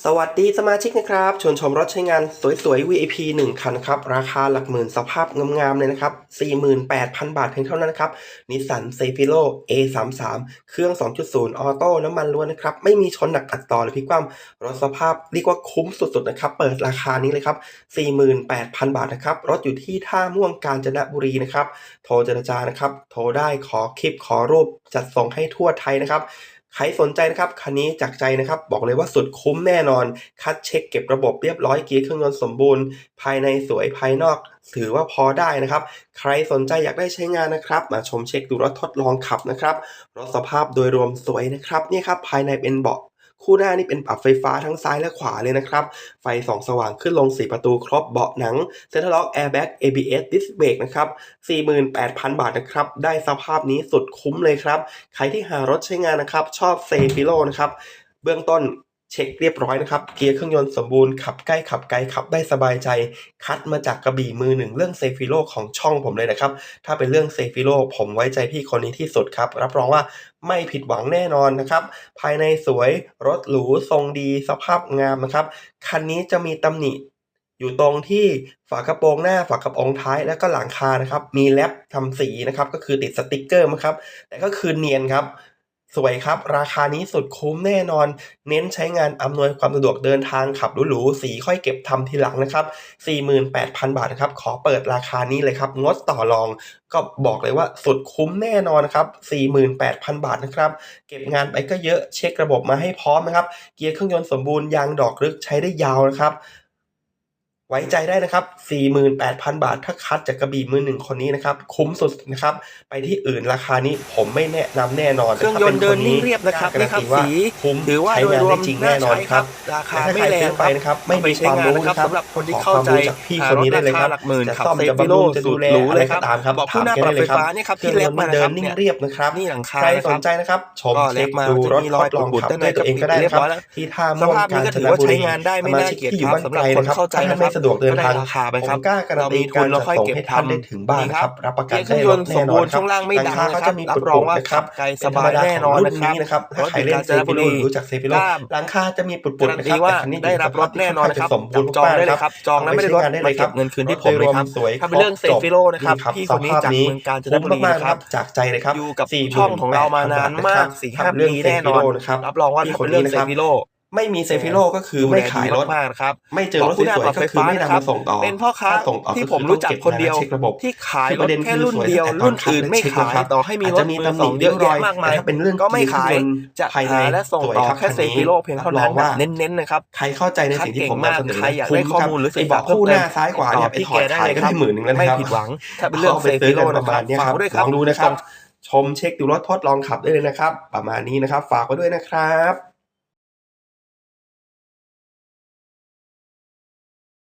สวัสดีสมาชิกนะครับชวนชมรถใช้งานสวยๆ VIP 1 คันครับ ราคาหลักหมื่นสภาพงามๆเลยนะครับ 48,000 บาทเพียงเท่านั้นครับนิสสันเซฟิโล A33 เครื่อง 2.0 ออโต้น้ำมันล้วนนะครับ ไม่มีชนหนักอัดต่อหรือพิกคว่ำรถสภาพเรียกว่าคุ้มสุดๆนะครับ เปิดราคานี้เลยครับ 48,000 บาทนะครับ รถอยู่ที่ท่าม่วงกาญจนบุรีนะครับ โทรเจรจานะครับ โทรได้ขอคลิปขอรูปจัดส่งให้ทั่วไทยนะครับ ใครสนใจนะครับคันนี้จากใจนะครับ บอกเลยว่าสุดคุ้มแน่นอน คัดเช็คเก็บระบบเรียบร้อยเกียร์เครื่องยนต์สมบูรณ์ ภายในสวยภายนอก ถือว่าพอได้นะครับ ใครสนใจอยากได้ใช้งานนะครับ มาชมเช็คดูรถทดลองขับนะครับรถสภาพโดยรวมสวยนะครับนี่ครับภายในเป็นเบาะ คู่หน้านี่เป็นปรับไฟฟ้าทั้งซ้ายและขวาเลยนะครับ ไฟส่องสว่างขึ้นลง 4 ประตูครบเบาะหนังเซ็นทรัลล็อกแอร์แบ็ก ABS ดิสเบรกนะครับ 48,000 บาทนะครับ ได้สภาพนี้สุดคุ้มเลยครับ ใครที่หารถใช้งานนะครับ ชอบเซฟิโลนะครับ เบื้องต้น เช็คเรียบร้อยนะครับ เกียร์เครื่องยนต์สมบูรณ์ ขับใกล้ขับไกลขับได้สบายใจ คัดมาจากกระบี่มือหนึ่งเรื่องเซฟิโลของช่องผมเลยนะครับ ถ้าเป็นเรื่องเซฟิโลผมไว้ใจพี่คนนี้ที่สุดครับ รับรองว่าไม่ผิดหวังแน่นอนนะครับ ภายในสวยรถหรูทรงดีสภาพงามนะครับ คันนี้จะมีตำหนิอยู่ตรงที่ฝากระโปรงหน้าฝากระโปรงท้ายและก็หลังคานะครับ มีแรปทำสีนะครับ ก็คือติดสติกเกอร์มาครับ แต่ก็คือเนียนครับ สวยครับ ราคานี้สุดคุ้มแน่นอน เน้นใช้งานอำนวยความสะดวกเดินทางขับหรูๆสีค่อยเก็บทำทีหลังนะครับ 48,000 บาทนะครับ ขอเปิดราคานี้เลยครับ งดต่อรอง ก็บอกเลยว่าสุดคุ้มแน่นอนครับ 48,000 บาทนะครับ เก็บงานไปก็เยอะเช็คระบบมาให้พร้อมนะครับ เกียร์เครื่องยนต์สมบูรณ์ยางดอกลึกใช้ได้ยาวนะครับ ไว้ใจได้นะครับ 48,000 บาท ถ้าคัดจากกระบี่มือหนึ่งคนนี้นะครับ คุ้มสุดนะครับ ไปที่อื่นราคานี้ผมไม่แนะนำแน่นอนเครื่องยนต์เดินนิ่งเรียบนะครับกานี่ครับตีว่าสีคุ้มถือว่าใช้โดยงานรวได้มจริงแน่นอนครับราคาแต่ถ้าไม่ใครแรซื้งอไปนะครับ ไม่มีใช้ความงานรู้นะครับนะครับสำหรับคนที่ขอเข้าใจความรู้จากพี่คนนี้ได้เลยครับหลักหมื่นจะขับซ่อมเซจะฟิบำโลรุงจะสุดูดแลหรูอะเลไรยคก็รับตามครับบอกถามคู่หน้าแกปรัได้บเลยไฟครับฟ้านี่ครับเครื่ที่องยเล็นกต์มานี่นะเดิคนรับนิ่งเนี่ยเรียบนะครับนี่หลังคาใครนะสครันบใจนะครับชมก็เล็เช็กคมาดูรถจะมีทรอยดลองบุดๆขับด้านในด้วยตัวเองก็ได้นะครับเรียบร้อยแล้วที่ท่าสม่วงภาพกานี้ญก็จถืนอว่าบุใช้รีงานได้สไม่มาน่าชิกเกลียดที่อคยู่รับบ้านสำหไกรับลคนนะครับเข้าใจถ้านะคไม่รับสะดวกเดินก็ได้ทางราคาไปผครับมกล้าการันตีเรามีทุการนเราจัดค่อยส่งเก็บให้ท่านทำได้ถึงบ้านนี่นะคครัรับบรับประกันเกียร์เคได้รื่องยรนถต์แน่สมนอบูนรณ์ครัช่บวงล่างไม่หลัดังงคานะเขาครัจะบมีรับปุดรองๆว่านะคขัรับบไกลเป็สนธรบารยมดาแน่ขนองอนรุ่นะนครันี้บนะครับรถ้าถใครอยู่เล่กานญเซจนฟิบุโลรีรู้จักเซฟิโลกล้ามหลังคาจะมีปุดการัๆนนะตีครับว่าแต่คันนี้ได้รับรถแน่นอนนะครับสมบูรณ์จองได้เลยมากครับจองแล้วไม่ได้รถมาเก็บเงินคืนที่ผมเลยครับสวยถ้าเป็นเรื่องเซฟิโลนะครับครับพี่คนนี้จากเมืองกาญจนบุรีคุ้มมากๆนะครับจากใจเลยครับอยู่กับ48,000ช่องของเรามานานมากสี่ห้าทำเรื่องปีเซแน่นฟิอโลนนะครับรับรองว่าพี่ถ้าคนเป็นนี้เรื่องนะครับเซฟิโล ไม่มีเซฟิโลก็คือไม่ขายรถมากนะครับ ไม่เจอรถสวยๆก็คือไม่นำมาส่งต่อเป็นพ่อค้าถ้ส่งต่อที่ก็ผมคือรู้จักต้องคนเดียวเช็คระบบที่ขายคือรปถระเด็นแค่คือรุ่นสวยเดียวแต่ตอนรุ่นอื่นไม่เช็คขายนะครับต่อให้มีรอาจถจะมีมือตำหสนิองเยอะริ้วรอยแยะมากมายแต่ถ้าเป็นเรื่องก็ไม่ขายจริงๆจะภายในหาและส่งสวยต่อครับแค่คันเซนี้ฟิโลเพียงเท่านั้นรับรองว่าเน้นๆนะครับใครเข้าใจในสิ่งที่ผมนำเสนอใครอยากได้ข้อมูลหรือไอ้เบาะคู่หน้าซ้ายขวาเนี่ยไปถอดขายก็ได้หมื่นหนึ่งแล้วไม่นะครับผิดหวังถ้าเป็นเรื่องข้าเซไปซื้ฟิอโลกันปนะระคมารัณบเนี้ยฝาคกรับไว้ด้วยคลรับองดูนะครับชมเช็คดูรถทดลองขับได้เลยนะครับ ประมาณนี้นะครับ ฝากไว้ด้วยนะครับ